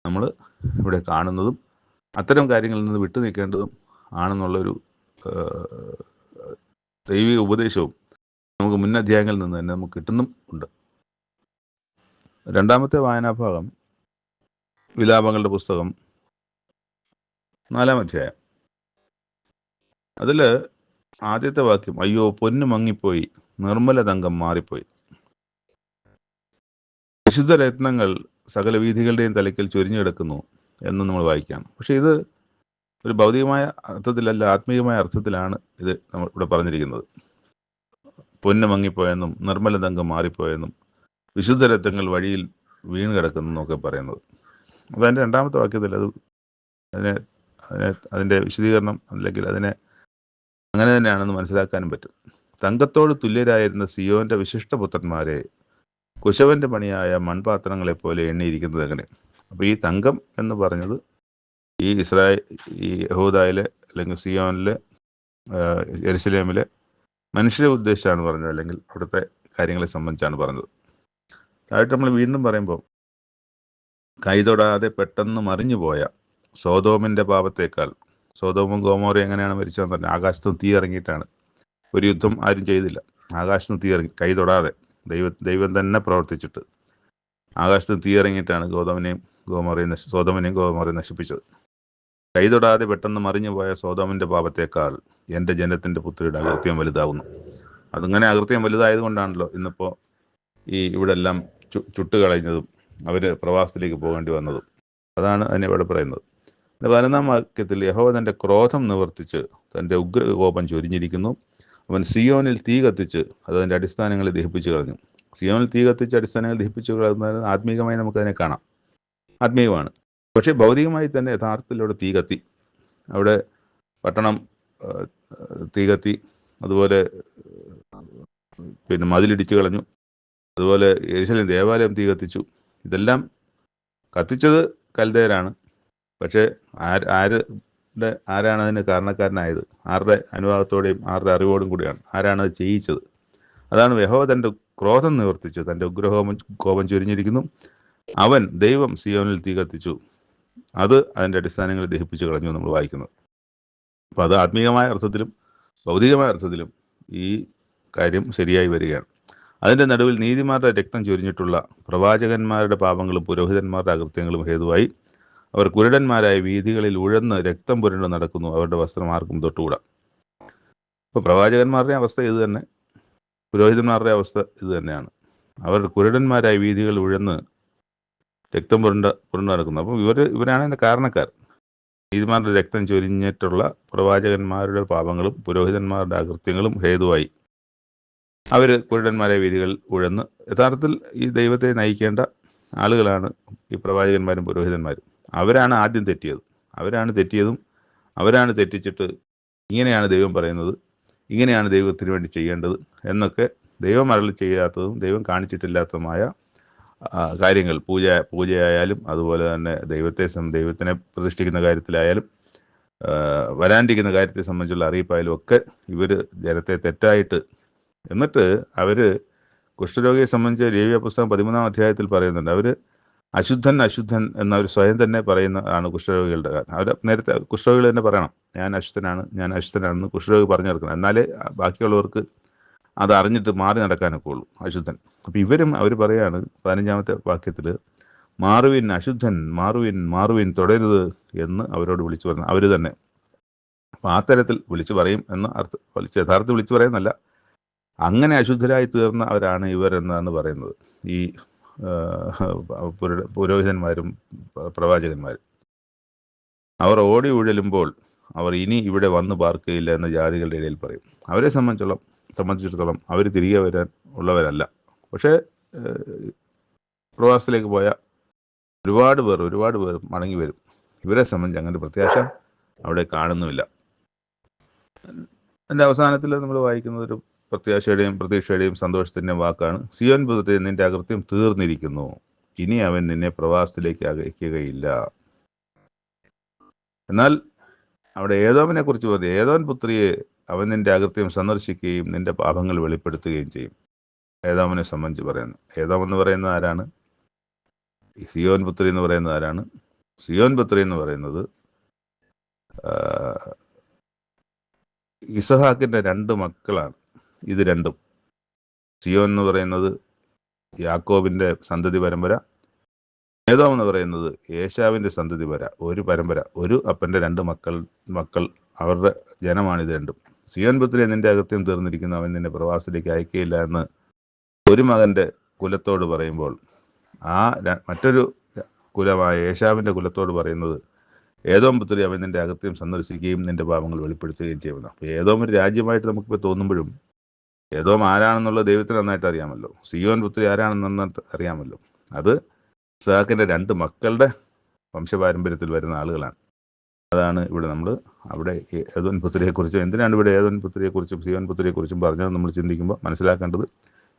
നമ്മൾ ഇവിടെ കാണുന്നതും അത്തരം കാര്യങ്ങളിൽ നിന്ന് വിട്ടു നിൽക്കേണ്ടതും ആണെന്നുള്ളൊരു ദൈവിക ഉപദേശവും നമുക്ക് മുൻ അധ്യായങ്ങളിൽ നിന്ന് തന്നെ നമുക്ക് കിട്ടുന്നും ഉണ്ട്. രണ്ടാമത്തെ വായനാഭാഗം വിലാപങ്ങളുടെ പുസ്തകം നാലാം അധ്യായം. അതിൽ ആദ്യത്തെ വാക്യം അയ്യോ പൊന്നു മങ്ങിപ്പോയി നിർമ്മല തങ്കം മാറിപ്പോയി. വിശുദ്ധ രത്നങ്ങൾ സകല വീഥികളുടെയും തലയ്ക്കൽ ചൊരിഞ്ഞെടുക്കുന്നു എന്ന് നമ്മൾ വായിക്കാം പക്ഷെ ഇത് ഒരു ഭൗതികമായ അർത്ഥത്തിലല്ല ആത്മീയമായ അർത്ഥത്തിലാണ് ഇത് നമ്മൾ ഇവിടെ പറഞ്ഞിരിക്കുന്നത്. പൊന്നു മങ്ങിപ്പോയെന്നും നിർമ്മല തങ്കം മാറിപ്പോയെന്നും വിശുദ്ധ രത്നങ്ങൾ വഴിയിൽ വീണ് കിടക്കുന്നു എന്നൊക്കെ പറയുന്നത്. അപ്പോൾ അതിന്റെ രണ്ടാമത്തെ വാക്യത്തിൽ അത് അതിനെ അതിനെ അതിന്റെ വിശദീകരണം അല്ലെങ്കിൽ അതിനെ അങ്ങനെ തന്നെയാണെന്ന് മനസ്സിലാക്കാനും പറ്റും. തങ്കത്തോട് തുല്യരായിരുന്ന സിയോന്റെ വിശിഷ്ടപുത്രന്മാരെ കുശവന്റെ പണിയായ മൺപാത്രങ്ങളെ പോലെ എണ്ണിയിരിക്കുന്നത് എങ്ങനെ? അപ്പോൾ ഈ തങ്കം എന്ന് പറഞ്ഞത് ഈ ഇസ്രായേൽ ഈ യഹൂദായിലെ അല്ലെങ്കിൽ സിയോനിലെ എരുസലേമിലെ മനുഷ്യരെ ഉദ്ദേശിച്ചാണ് പറഞ്ഞത് അല്ലെങ്കിൽ അവിടുത്തെ കാര്യങ്ങളെ സംബന്ധിച്ചാണ് പറഞ്ഞത്. അതായിട്ട് നമ്മൾ വീണ്ടും പറയുമ്പോൾ കൈതൊടാതെ പെട്ടെന്ന് മറിഞ്ഞു പോയ സോതോമിന്റെ പാപത്തേക്കാൾ സോതോമും ഗോമോറും എങ്ങനെയാണ് മരിച്ചതെന്ന് പറഞ്ഞാൽ ആകാശത്തും തീ ഇറങ്ങിയിട്ടാണ്. ഒരു യുദ്ധം ആരും ചെയ്തില്ല. ആകാശത്തും തീ ഇറങ്ങി. കൈ തൊടാതെ. ദൈവ ദൈവം തന്നെ പ്രവർത്തിച്ചിട്ട്. ആകാശത്ത് തീ ഇറങ്ങിയിട്ടാണ് ഗോതമിനെയും ഗോമോറയും നശി സോതമിനെയും ഗോമോറയും നശിപ്പിച്ചത്. കൈ തൊടാതെ പെട്ടെന്ന് മറിഞ്ഞു പോയ സോതോമിന്റെ പാപത്തേക്കാൾ എന്റെ ജനത്തിന്റെ പുത്രിയുടെ അകൃത്യം വലുതാകുന്നു അതിങ്ങനെ അകൃത്യം വലുതായത് കൊണ്ടാണല്ലോ ഇന്നിപ്പോൾ ഈ ഇവിടെ എല്ലാം ചുട്ടുകളഞ്ഞതും അവർ പ്രവാസത്തിലേക്ക് പോകേണ്ടി വന്നതും. അതാണ് അതിനെ ഇവിടെ പറയുന്നത്. പതിനൊന്നാം വാക്യത്തിൽ യഹോവ തന്റെ ക്രോധം നിവർത്തിച്ച് തന്റെ ഉഗ്രകോപം ചൊരിഞ്ഞിരിക്കുന്നു. അവൻ സിയോനിൽ തീ കത്തിച്ച് അത് അതിന്റെ അടിസ്ഥാനങ്ങളെ ദഹിപ്പിച്ചു കളഞ്ഞു. സിയോനിൽ തീ കത്തിച്ച് അടിസ്ഥാനങ്ങൾ ദഹിപ്പിച്ചു കളഞ്ഞാൽ ആത്മീകമായി നമുക്കതിനെ കാണാം. ആത്മീയമാണ്. പക്ഷേ ഭൗതികമായി തന്നെ യഥാർത്ഥത്തിലൂടെ തീ കത്തി. അവിടെ പട്ടണം തീ കത്തി. അതുപോലെ പിന്നെ മതിലിടിച്ചു കളഞ്ഞു. അതുപോലെ യേശുലിൻ ദേവാലയം തീ കത്തിച്ചു. ഇതെല്ലാം കത്തിച്ചത് കൽദേരാണ് പക്ഷേ ആര് ആരുടെ ആരാണ് അതിന് കാരണക്കാരനായത്? ആരുടെ അനുവാദത്തോടെയും ആരുടെ അറിവോടും കൂടിയാണ്. ആരാണ് അത് ചെയ്യിച്ചത്? അതാണ് യഹോവ തന്റെ ക്രോധം നിവർത്തിച്ചു. തന്റെ ഉഗ്രഹോമം കോപം ചുരിഞ്ഞിരിക്കുന്നു. അവൻ ദൈവം സിയോനിൽ തീ കത്തിച്ചു. അത് അതിന്റെ അടിസ്ഥാനങ്ങൾ ദഹിപ്പിച്ചു കളഞ്ഞു നമ്മൾ വായിക്കുന്നത്. അപ്പോൾ അത് ആത്മീയമായ അർത്ഥത്തിലും ഭൗതികമായ അർത്ഥത്തിലും ഈ കാര്യം ശരിയായി വരികയാണ്. അതിന്റെ നടുവിൽ നീതിമാരുടെ രക്തം ചൊരിഞ്ഞിട്ടുള്ള പ്രവാചകന്മാരുടെ പാപങ്ങളും പുരോഹിതന്മാരുടെ അകൃത്യങ്ങളും ഹേതുവായി അവർ കുരുടന്മാരായ വീതികളിൽ ഉഴന്ന് രക്തം പുരണ്ട് നടക്കുന്നു. അവരുടെ വസ്ത്രം ആർക്കും തൊട്ടുകൂടാ. അപ്പോൾ പ്രവാചകന്മാരുടെ അവസ്ഥ ഇത് തന്നെ. പുരോഹിതന്മാരുടെ അവസ്ഥ ഇത് തന്നെയാണ്. അവർ കുരുടന്മാരായ വീതികൾ ഉഴന്ന് രക്തം പുരണ്ട പുരണ്ട് നടക്കുന്നു. അപ്പം ഇവർ ഇവരാണ് എന്റെ കാരണക്കാർ. നീതിമാരുടെ രക്തം ചൊരിഞ്ഞിട്ടുള്ള പ്രവാചകന്മാരുടെ പാപങ്ങളും പുരോഹിതന്മാരുടെ അകൃത്യങ്ങളും ഹേതുവായി. അവർ കുരുടന്മാരെ വീതികൾ ഉഴന്ന് യഥാർത്ഥത്തിൽ ഈ ദൈവത്തെ നയിക്കേണ്ട ആളുകളാണ് ഈ പ്രവാചകന്മാരും പുരോഹിതന്മാരും. അവരാണ് ആദ്യം തെറ്റിയത്. അവരാണ് തെറ്റിയതും അവരാണ് തെറ്റിച്ചിട്ട് ഇങ്ങനെയാണ് ദൈവം പറയുന്നത്. ഇങ്ങനെയാണ് ദൈവത്തിന് വേണ്ടി ചെയ്യേണ്ടത് എന്നൊക്കെ ദൈവം അരളി ചെയ്യാത്തതും ദൈവം കാണിച്ചിട്ടില്ലാത്തതുമായ കാര്യങ്ങൾ പൂജ പൂജയായാലും അതുപോലെ തന്നെ ദൈവത്തെ ദൈവത്തിനെ പ്രതിഷ്ഠിക്കുന്ന കാര്യത്തിലായാലും വരാണ്ടിരിക്കുന്ന കാര്യത്തെ സംബന്ധിച്ചുള്ള അറിയിപ്പായാലും ഒക്കെ ഇവർ ജനത്തെ തെറ്റായിട്ട് എന്നിട്ട് അവർ കുഷ്ഠരോഗിയെ സംബന്ധിച്ച് ലേവ്യ പുസ്തകം പതിമൂന്നാം അധ്യായത്തിൽ പറയുന്നുണ്ട്. അവർ അശുദ്ധൻ അശുദ്ധൻ എന്നവർ സ്വയം തന്നെ പറയുന്ന ആണ് കുഷ്ഠരോഗികളുടെ കാരണം അവർ നേരത്തെ കുഷ്ഠരോഗികൾ തന്നെ പറയണം. ഞാൻ അശുദ്ധനാണ് ഞാൻ അശുദ്ധനാണെന്ന് കുഷ്ഠരോഗി പറഞ്ഞു നടക്കണം. എന്നാലേ ബാക്കിയുള്ളവർക്ക് അത് അറിഞ്ഞിട്ട് മാറി നടക്കാനൊക്കെ ഉള്ളൂ അശുദ്ധൻ. അപ്പം ഇവരും അവർ പറയാണ് പതിനഞ്ചാമത്തെ വാക്യത്തിൽ മാറുവിൻ അശുദ്ധൻ മാറുവിൻ മാറുവിൻ തുടരുത് എന്ന് അവരോട് വിളിച്ചു പറഞ്ഞു. അവർ തന്നെ അപ്പം ആ തരത്തിൽ വിളിച്ചു പറയും എന്ന് അർത്ഥം യഥാർത്ഥത്തിൽ വിളിച്ചു പറയുന്നല്ല അങ്ങനെ അശുദ്ധരായി തീർന്ന അവരാണ് ഇവരെന്നാണ് പറയുന്നത്. ഈ പുരോഹിതന്മാരും പ്രവാചകന്മാരും. അവർ ഓടി ഉഴലുമ്പോൾ അവർ ഇനി ഇവിടെ വന്ന് പാർക്കുകയില്ല എന്ന് ജാതികളുടെ ഇടയിൽ പറയും. അവരെ സംബന്ധിച്ചോളം സംബന്ധിച്ചിടത്തോളം അവർ തിരികെ വരാൻ ഉള്ളവരല്ല. പക്ഷേ പ്രവാസത്തിലേക്ക് പോയ ഒരുപാട് പേർ ഒരുപാട് പേർ മടങ്ങി വരും. ഇവരെ സംബന്ധിച്ച് അങ്ങനെ പ്രത്യാശ അവിടെ കാണുന്നുമില്ല. എന്റെ അവസാനത്തിൽ നമ്മൾ വായിക്കുന്നത് ഒരു പ്രത്യാശയുടെയും പ്രതീക്ഷയുടെയും സന്തോഷത്തിന്റെയും വാക്കാണ്. സിയോൻ പുത്രത്തെ നിന്റെ അകൃത്യം തീർന്നിരിക്കുന്നു. ഇനി അവൻ നിന്നെ പ്രവാസത്തിലേക്ക് അയക്കുകയില്ല. എന്നാൽ അവിടെ ഏതോമിനെ കുറിച്ച് പറഞ്ഞു. ഏതോൻ പുത്രിയെ അവൻ നിന്റെ അകൃത്യം സന്ദർശിക്കുകയും നിന്റെ പാപങ്ങൾ വെളിപ്പെടുത്തുകയും ചെയ്യും. ഏതാമിനെ സംബന്ധിച്ച് പറയുന്നു. ഏതാം എന്ന് പറയുന്നത് ആരാണ്? സിയോൻ പുത്രി എന്ന് പറയുന്ന ആരാണ്? സിയോൻ പുത്രി എന്ന് പറയുന്നത് ഇസഹാക്കിന്റെ രണ്ട് മക്കളാണ്. ഇത് രണ്ടും. സിയോൻ എന്ന് പറയുന്നത് യാക്കോബിന്റെ സന്തതി പരമ്പര ഏതോം എന്ന് പറയുന്നത് ഏശാവിന്റെ സന്തതി പര ഒരു പരമ്പര ഒരു അപ്പന്റെ രണ്ട് മക്കൾ മക്കൾ അവരുടെ ജനമാണ് ഇത് രണ്ടും. സിയോൻ പുത്രി നിന്റെ അകത്യം തീർന്നിരിക്കുന്നു അവൻ നിന്നെ പ്രവാസത്തിലേക്ക് അയക്കുകയില്ല എന്ന് ഒരു മകന്റെ കുലത്തോട് പറയുമ്പോൾ ആ മറ്റൊരു കുലമായ യേശാവിന്റെ കുലത്തോട് പറയുന്നത് ഏതോം പുത്രി അവൻ നിന്റെ അകത്യം സന്ദർശിക്കുകയും നിന്റെ പാപങ്ങൾ വെളിപ്പെടുത്തുകയും ചെയ്യുന്നു. അപ്പോൾ ഏതോ ഒരു രാജ്യമായിട്ട് നമുക്കിപ്പോൾ തോന്നുമ്പോഴും ഏതോം ആരാണെന്നുള്ള ദൈവത്തിന് നന്നായിട്ട് അറിയാമല്ലോ. സിയോൻ പുത്രി ആരാണെന്ന് നന്നായിട്ട് അറിയാമല്ലോ. അത് സഹാക്കിന്റെ രണ്ട് മക്കളുടെ വംശപാരമ്പര്യത്തിൽ വരുന്ന ആളുകളാണ്. അതാണ് ഇവിടെ നമ്മൾ അവിടെ ഏതോൻ പുത്രിയെക്കുറിച്ചും എന്തിനാണ് ഇവിടെ ഏതോൻ പുത്രിയെക്കുറിച്ചും സിയോൻ പുത്രിയെക്കുറിച്ചും പറഞ്ഞത് നമ്മൾ ചിന്തിക്കുമ്പോൾ മനസ്സിലാക്കേണ്ടത്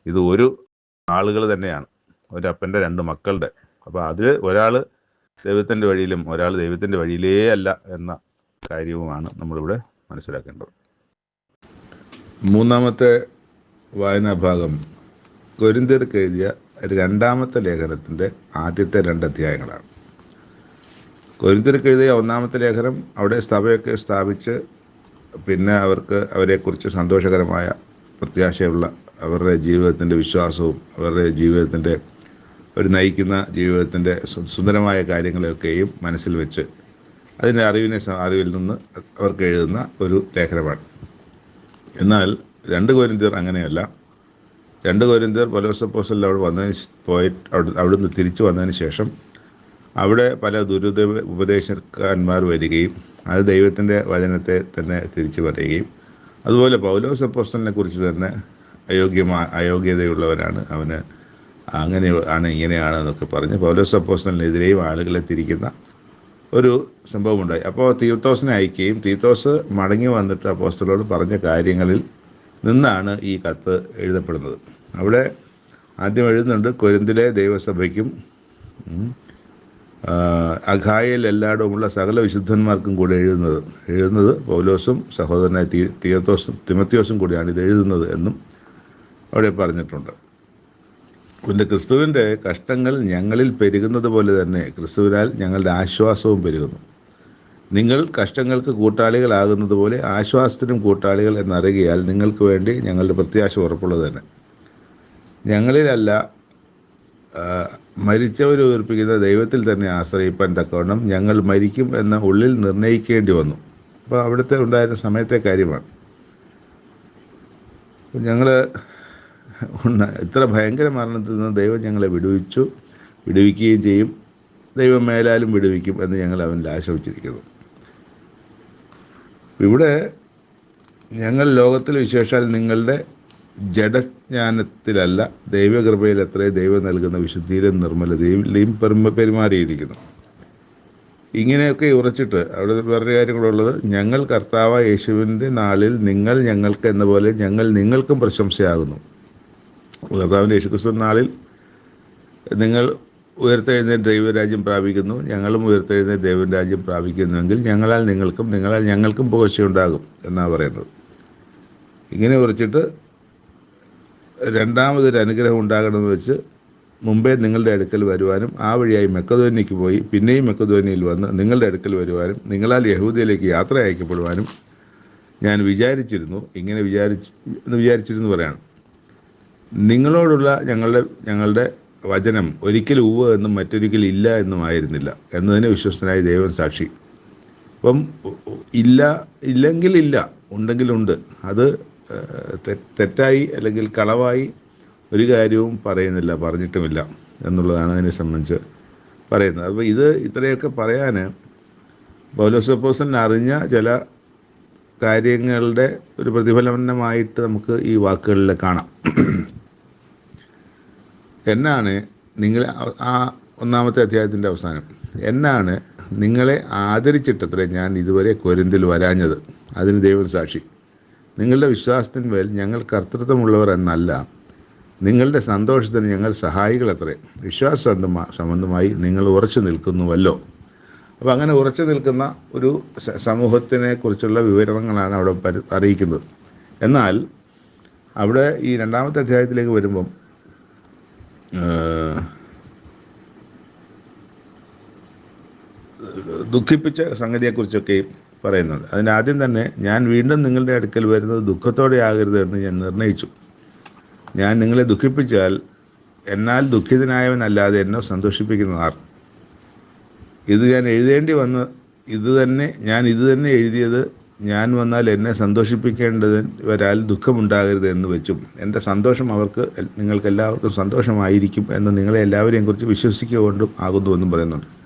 ഇത് ഒരു ആളുകൾ തന്നെയാണ്. ഒരപ്പന്റെ രണ്ട് മക്കളുടെ. അപ്പോൾ അതിൽ ഒരാൾ ദൈവത്തിന്റെ വഴിയിലും ഒരാൾ ദൈവത്തിന്റെ വഴിയിലേ അല്ല എന്ന കാര്യവുമാണ് നമ്മളിവിടെ മനസ്സിലാക്കേണ്ടത്. മൂന്നാമത്തെ വായനാ ഭാഗം കൊരിന്തിയർക്ക് എഴുതിയ രണ്ടാമത്തെ ലേഖനത്തിന്റെ ആദ്യത്തെ രണ്ട് അധ്യായങ്ങളാണ്. കൊരിന്തിർക്ക് എഴുതിയ ഒന്നാമത്തെ ലേഖനം അവിടെ സഭയൊക്കെ സ്ഥാപിച്ച് പിന്നെ അവർക്ക് അവരെക്കുറിച്ച് സന്തോഷകരമായ പ്രത്യാശയുള്ള അവരുടെ ജീവിതത്തിന്റെ വിശ്വാസവും അവരുടെ ജീവിതത്തിന്റെ ഒരു നയിക്കുന്ന ജീവിതത്തിന്റെ സുന്ദരമായ കാര്യങ്ങളെയൊക്കെയും മനസ്സിൽ വെച്ച് അതിന്റെ അറിവിനെ അറിവിൽ നിന്ന് അവർക്ക് എഴുതുന്ന ഒരു ലേഖനമാണ്. എന്നാൽ രണ്ട് കോരിന്തിയർ അങ്ങനെയല്ല. രണ്ട് കോരിന്തിയർ പലോസപ്പോസലിൽ അവിടെ വന്നതിന് പോയി അവിടെ അവിടുന്ന് തിരിച്ചു വന്നതിന് ശേഷം അവിടെ പല ദുരിത ഉപദേശക്കാന്മാർ വരികയും അത് ദൈവത്തിന്റെ വചനത്തെ തന്നെ തിരിച്ചു പറയുകയും. അതുപോലെ പൗലോസ് അപ്പോസ്റ്റലിനെ കുറിച്ച് തന്നെ അയോഗ്യമാ അയോഗ്യതയുള്ളവരാണ് അവന് അങ്ങനെ ആണ് ഇങ്ങനെയാണ് എന്നൊക്കെ പറഞ്ഞ് പൗലോസ് അപ്പോസ്റ്റലിനെതിരെയും ആളുകളെ തിരിക്കുന്ന ഒരു സംഭവമുണ്ടായി. അപ്പോൾ തീത്തോസിനെ അയക്കുകയും തീത്തോസ് മടങ്ങി വന്നിട്ട് അപ്പോസ്റ്റലോട് പറഞ്ഞ കാര്യങ്ങളിൽ നിന്നാണ് ഈ കത്ത് എഴുതപ്പെടുന്നത്. അവിടെ ആദ്യം എഴുതുന്നുണ്ട് കൊരിന്തിലെ ദൈവസഭയ്ക്കും അഖായയിൽ എല്ലായിടവുമുള്ള സകല വിശുദ്ധന്മാർക്കും കൂടി എഴുതുന്നത്. എഴുതുന്നത് പൗലോസും സഹോദരനായ തീ തീയത്തോസും തിമത്തിയോസും കൂടിയാണ് ഇത് എഴുതുന്നത് എന്നും അവിടെ പറഞ്ഞിട്ടുണ്ട്. പിന്നെ ക്രിസ്തുവിന്റെ കഷ്ടങ്ങൾ ഞങ്ങളിൽ പെരുകുന്നത് പോലെ തന്നെ ക്രിസ്തുവിനാൽ ഞങ്ങളുടെ ആശ്വാസവും പെരുകുന്നു. നിങ്ങൾ കഷ്ടങ്ങൾക്ക് കൂട്ടാളികളാകുന്നത് പോലെ ആശ്വാസത്തിനും കൂട്ടാളികൾ എന്നറിയാൽ നിങ്ങൾക്ക് വേണ്ടി ഞങ്ങളുടെ പ്രത്യാശ ഉറപ്പുള്ളത് തന്നെ. ഞങ്ങളിലല്ല മരിച്ചവരെ ഉയർപ്പിക്കുന്ന ദൈവത്തിൽ തന്നെ ആശ്രയിപ്പാൻ തക്കവണ്ണം ഞങ്ങൾ മരിക്കും എന്ന ഉള്ളിൽ നിർണയിക്കേണ്ടി വന്നു. അപ്പോൾ അവിടുത്തെ ഉണ്ടായിരുന്ന സമയത്തെ കാര്യമാണ്. ഞങ്ങൾ ഇത്ര ഭയങ്കര മരണത്തിൽ നിന്ന് ദൈവം ഞങ്ങളെ വിടുവിച്ചു വിടുവിക്കുകയും ചെയ്യും. ദൈവം മേലാലും വിടുവിക്കും എന്ന് ഞങ്ങൾ അവനിൽ ആശിച്ചിരിക്കുന്നു ഇവിടെ ഞങ്ങൾ ലോകത്തിൽ വിശേഷാൽ നിങ്ങളുടെ ജഡജ്ഞാനത്തിലല്ല ദൈവകൃപയിൽ എത്ര ദൈവം നൽകുന്ന വിശുദ്ധിയിലും നിർമ്മലതയിലും പെരുമ പെരുമാറിയിരിക്കുന്നു. ഇങ്ങനെയൊക്കെ ഉറച്ചിട്ട് അവിടെ വേറൊരു കാര്യങ്ങളുള്ളത് ഞങ്ങൾ കർത്താവ് യേശുവിന്റെ നാളിൽ നിങ്ങൾ ഞങ്ങൾക്ക് എന്ന പോലെ ഞങ്ങൾ നിങ്ങൾക്കും പ്രശംസയാകുന്നു. കർത്താവിന്റെ യേശുക്രിസ്തു നാളിൽ നിങ്ങൾ ഉയർത്തെഴുന്നേറ്റ് ദൈവരാജ്യം പ്രാപിക്കുന്നു. ഞങ്ങളും ഉയർത്തെഴുന്നേറ്റ് ദൈവരാജ്യം പ്രാപിക്കുന്നുവെങ്കിൽ ഞങ്ങളാൽ നിങ്ങൾക്കും നിങ്ങളാൽ ഞങ്ങൾക്കും പുകഴ്ചയുണ്ടാകും എന്നാണ് പറയുന്നത്. ഇങ്ങനെ കുറിച്ചിട്ട് രണ്ടാമതൊരു അനുഗ്രഹം ഉണ്ടാകണമെന്ന് വെച്ച് മുമ്പേ നിങ്ങളുടെ അടുക്കൽ വരുവാനും ആ വഴിയായി മെക്കധോനിക്ക് പോയി പിന്നെയും മെക്കധോനിയിൽ വന്ന് നിങ്ങളുടെ അടുക്കൽ വരുവാനും നിങ്ങളാൽ യഹൂദിയിലേക്ക് യാത്ര അയക്കപ്പെടുവാനും ഞാൻ വിചാരിച്ചിരുന്നു. ഇങ്ങനെ വിചാരിച്ച് വിചാരിച്ചിരുന്നു പറയാണ്. നിങ്ങളോടുള്ള ഞങ്ങളുടെ ഞങ്ങളുടെ വചനം ഒരിക്കൽ ഉവ്വ് എന്നും മറ്റൊരിക്കൽ ഇല്ല എന്നും ആയിരുന്നില്ല എന്നതിന് വിശ്വസ്തനായ ദൈവം സാക്ഷി. അപ്പം ഇല്ല ഇല്ലെങ്കിൽ ഇല്ല ഉണ്ടെങ്കിലുണ്ട് അത് തെറ്റായി അല്ലെങ്കിൽ കളവായി ഒരു കാര്യവും പറയുന്നില്ല പറഞ്ഞിട്ടുമില്ല എന്നുള്ളതാണ് അതിനെ സംബന്ധിച്ച് പറയുന്നത്. അപ്പോൾ ഇത് ഇത്രയൊക്കെ പറയാൻ പൗലോസപ്പോസൻ അറിഞ്ഞ ചില കാര്യങ്ങളുടെ ഒരു പ്രതിഫലനമായിട്ട് നമുക്ക് ഈ വാക്കുകളിൽ കാണാം. എന്നാണ് നിങ്ങൾ ആ ഒന്നാമത്തെ അധ്യായത്തിന്റെ അവസാനം. എന്നാണ് നിങ്ങളെ ആദരിച്ചിട്ടത്രേ ഞാൻ ഇതുവരെ കൊരിന്തിൽ വരാഞ്ഞത്. അതിന് ദൈവം സാക്ഷി. നിങ്ങളുടെ വിശ്വാസത്തിന്മേൽ ഞങ്ങൾ കർത്തൃത്വമുള്ളവർ എന്നല്ല. നിങ്ങളുടെ സന്തോഷത്തിന് ഞങ്ങൾ സഹായികളത്രേ. വിശ്വാസ സംബന്ധമാ സംബന്ധമായി നിങ്ങൾ ഉറച്ചു നിൽക്കുന്നുവല്ലോ. അപ്പോൾ അങ്ങനെ ഉറച്ചു നിൽക്കുന്ന ഒരു സമൂഹത്തിനെ കുറിച്ചുള്ള വിവരണങ്ങളാണ് അവിടെ അറിയിക്കുന്നത്. എന്നാൽ അവിടെ ഈ രണ്ടാമത്തെ അധ്യായത്തിലേക്ക് വരുമ്പം ദുഃഖിപ്പിച്ച സംഗതിയെക്കുറിച്ചൊക്കെ പറയുന്നത് അതിനാദ്യം തന്നെ ഞാൻ വീണ്ടും നിങ്ങളുടെ അടുക്കൽ വരുന്നത് ദുഃഖത്തോടെ ആകരുത് എന്ന് ഞാൻ നിർണയിച്ചു. ഞാൻ നിങ്ങളെ ദുഃഖിപ്പിച്ചാൽ എന്നാൽ ദുഃഖിതനായവനല്ലാതെ എന്നെ സന്തോഷിപ്പിക്കുന്ന ആർ ഇത് ഞാൻ എഴുതേണ്ടി വന്ന് ഇത് തന്നെ ഞാൻ ഇത് തന്നെ എഴുതിയത് ഞാൻ വന്നാൽ എന്നെ സന്തോഷിപ്പിക്കേണ്ടത് വരാൽ ദുഃഖമുണ്ടാകരുത് എന്ന് വെച്ചും എന്റെ സന്തോഷം അവർക്ക് നിങ്ങൾക്ക് എല്ലാവർക്കും സന്തോഷമായിരിക്കും എന്ന് നിങ്ങളെ എല്ലാവരെയും കുറിച്ച് വിശ്വസിക്കൊണ്ടും ആകുന്നുവെന്നും പറയുന്നുണ്ട്.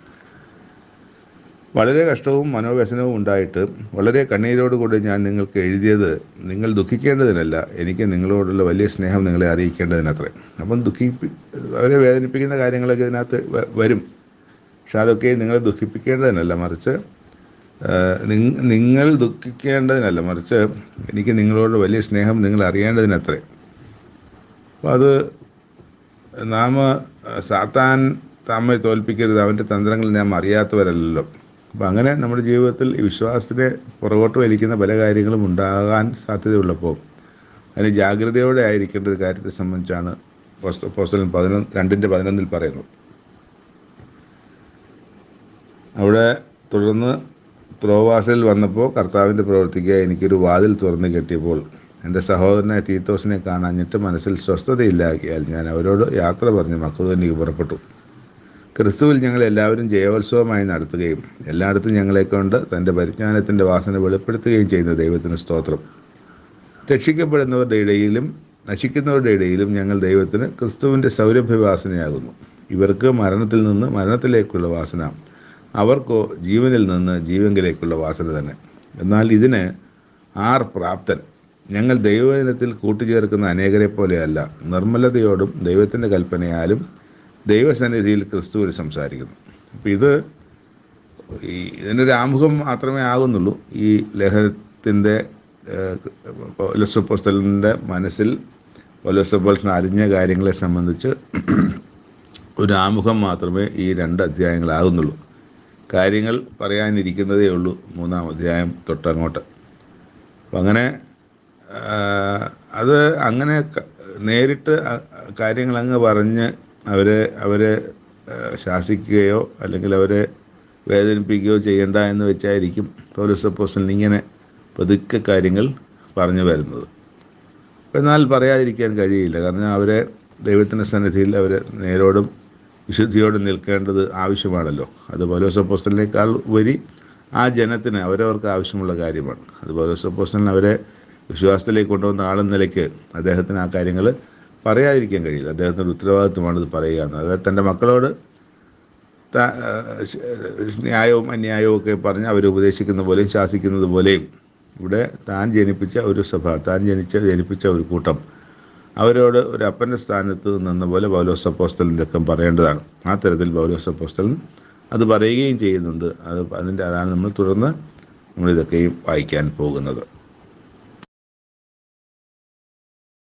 വളരെ കഷ്ടവും മനോവ്യസനവും ഉണ്ടായിട്ട് വളരെ കണ്ണീരോടുകൂടി ഞാൻ നിങ്ങൾക്ക് എഴുതിയത് നിങ്ങൾ ദുഃഖിക്കേണ്ടതിനല്ല എനിക്ക് നിങ്ങളോടുള്ള വലിയ സ്നേഹം നിങ്ങളെ അറിയിക്കേണ്ടതിനത്രേ. അപ്പം ദുഃഖിപ്പി അവരെ വേദനിപ്പിക്കുന്ന കാര്യങ്ങളൊക്കെ ഇതിനകത്ത് വരും. പക്ഷെ അതൊക്കെ നിങ്ങളെ ദുഃഖിപ്പിക്കേണ്ടതിനല്ല മറിച്ച് നിങ്ങൾ ദുഃഖിക്കേണ്ടതിനല്ല മറിച്ച് എനിക്ക് നിങ്ങളോട് വലിയ സ്നേഹം നിങ്ങൾ അറിയേണ്ടതിനത്രേ. അപ്പോൾ അത് നാം സാത്താൻ താമ്മെ തോൽപ്പിക്കരുത് അവന്റെ തന്ത്രങ്ങൾ നാം അറിയാത്തവരല്ലോ അപ്പം അങ്ങനെ നമ്മുടെ ജീവിതത്തിൽ ഈ വിശ്വാസത്തിനെ പുറകോട്ട് വലിക്കുന്ന പല കാര്യങ്ങളും ഉണ്ടാകാൻ സാധ്യതയുള്ളപ്പോൾ അതിന് ജാഗ്രതയോടെ ആയിരിക്കേണ്ട ഒരു കാര്യത്തെ സംബന്ധിച്ചാണ് പോസ്റ്റ- പോസ്റ്റലൻ പതിനൊന്ന് രണ്ടിന്റെ പതിനൊന്നിൽ പറയുന്നത്. അവിടെ തുടർന്ന് ത്രോവാസിൽ വന്നപ്പോൾ കർത്താവിന്റെ പ്രവർത്തിക്കുക എനിക്കൊരു വാതിൽ തുറന്നു കെട്ടിയപ്പോൾ എന്റെ സഹോദരനെ തീത്തോസിനെ കാണാഞ്ഞിട്ട് മനസ്സിൽ സ്വസ്ഥതയില്ലാക്കിയാൽ ഞാൻ അവരോട് യാത്ര പറഞ്ഞ് മക്കുതനിക്ക് പുറപ്പെട്ടു. ക്രിസ്തുവിൽ ഞങ്ങൾ എല്ലാവരും ജയോത്സവമായി നടത്തുകയും എല്ലായിടത്തും ഞങ്ങളെക്കൊണ്ട് തന്റെ പരിജ്ഞാനത്തിന്റെ വാസന വെളിപ്പെടുത്തുകയും ചെയ്യുന്ന ദൈവത്തിന് സ്തോത്രം. രക്ഷിക്കപ്പെടുന്നവരുടെ ഇടയിലും നശിക്കുന്നവരുടെ ഇടയിലും ഞങ്ങൾ ദൈവത്തിന് ക്രിസ്തുവിന്റെ സൗരഭ്യവാസനയാകുന്നു. ഇവർക്ക് മരണത്തിൽ നിന്ന് മരണത്തിലേക്കുള്ള വാസന. അവർക്കോ ജീവനിൽ നിന്ന് ജീവങ്കിലേക്കുള്ള വാസന തന്നെ. എന്നാൽ ഇതിന് ആർ പ്രാപ്തൻ. ഞങ്ങൾ ദൈവവചനത്തിൽ കൂട്ടിച്ചേർക്കുന്ന അനേകരെ പോലെയല്ല നിർമ്മലതയോടും ദൈവത്തിന്റെ കൽപ്പനയാലും ദൈവസന്നിധിയിൽ ക്രിസ്തുവിൽ സംസാരിക്കുന്നു. അപ്പം ഇത് ഈ ഇതിനൊരു ആമുഖം മാത്രമേ ആകുന്നുള്ളൂ. ഈ ലേഖനത്തിന്റെ പൗലോസപ്പോസ്തലന്റെ മനസ്സിൽ പൗലോസപ്പോസ്തലൻ അറിഞ്ഞ കാര്യങ്ങളെ സംബന്ധിച്ച് ഒരു ആമുഖം മാത്രമേ ഈ രണ്ട് അധ്യായങ്ങളാകുന്നുള്ളൂ കാര്യങ്ങൾ പറയാനിരിക്കുന്നതേ ഉള്ളൂ മൂന്നാം അധ്യായം തൊട്ടങ്ങോട്ട്. അപ്പം അങ്ങനെ അത് അങ്ങനെ നേരിട്ട് കാര്യങ്ങൾ അങ്ങ് പറഞ്ഞ് അവരെ അവരെ ശാസിക്കുകയോ അല്ലെങ്കിൽ അവരെ വേദനിപ്പിക്കുകയോ ചെയ്യേണ്ട എന്ന് വെച്ചായിരിക്കും പൗരസപ്പോസിൽ ഇങ്ങനെ പതുക്കെ കാര്യങ്ങൾ പറഞ്ഞു വരുന്നത്. എന്നാൽ പറയാതിരിക്കാൻ കഴിയില്ല. കാരണം അവരെ ദൈവത്തിന്റെ സന്നിധിയിൽ അവരെ നേരോടും വിശുദ്ധിയോടും നിൽക്കേണ്ടത് ആവശ്യമാണല്ലോ. അത് പൗലോസപ്പോസ്റ്റലിനേക്കാൾ ഉപരി ആ ജനത്തിന് അവരവർക്ക് ആവശ്യമുള്ള കാര്യമാണ്. അത് പൗലോസപ്പോസ്റ്റലിന് അവരെ വിശ്വാസത്തിലേക്ക് കൊണ്ടുവന്ന ആളെന്ന നിലയ്ക്ക് അദ്ദേഹത്തിന് ആ കാര്യങ്ങൾ പറയാതിരിക്കാൻ കഴിയില്ല. അദ്ദേഹത്തിന്റെ ഉത്തരവാദിത്വമാണ് ഇത് പറയുക എന്ന്. അതായത് തന്റെ മക്കളോട് ന്യായവും അന്യായവും ഒക്കെ പറഞ്ഞ് അവർ ഉപദേശിക്കുന്ന പോലെയും ശാസിക്കുന്നത് പോലെയും ഇവിടെ താൻ ജനിപ്പിച്ച ഒരു സഭ താൻ ജനിച്ച ജനിപ്പിച്ച ഒരു കൂട്ടം അവരോട് ഒരു അപ്പന്റെ സ്ഥാനത്ത് നിന്ന പോലെ പൗലോസ് അപ്പോസ്റ്റലിന്റെയൊക്കെ പറയേണ്ടതാണ്. ആ തരത്തിൽ പൗലോസ് അപ്പോസ്തലൻ അത് പറയുകയും ചെയ്യുന്നുണ്ട്. അത് അതിന്റെ അതാണ് നമ്മൾ തുടർന്ന് നമ്മളിതൊക്കെയും വായിക്കാൻ പോകുന്നത്.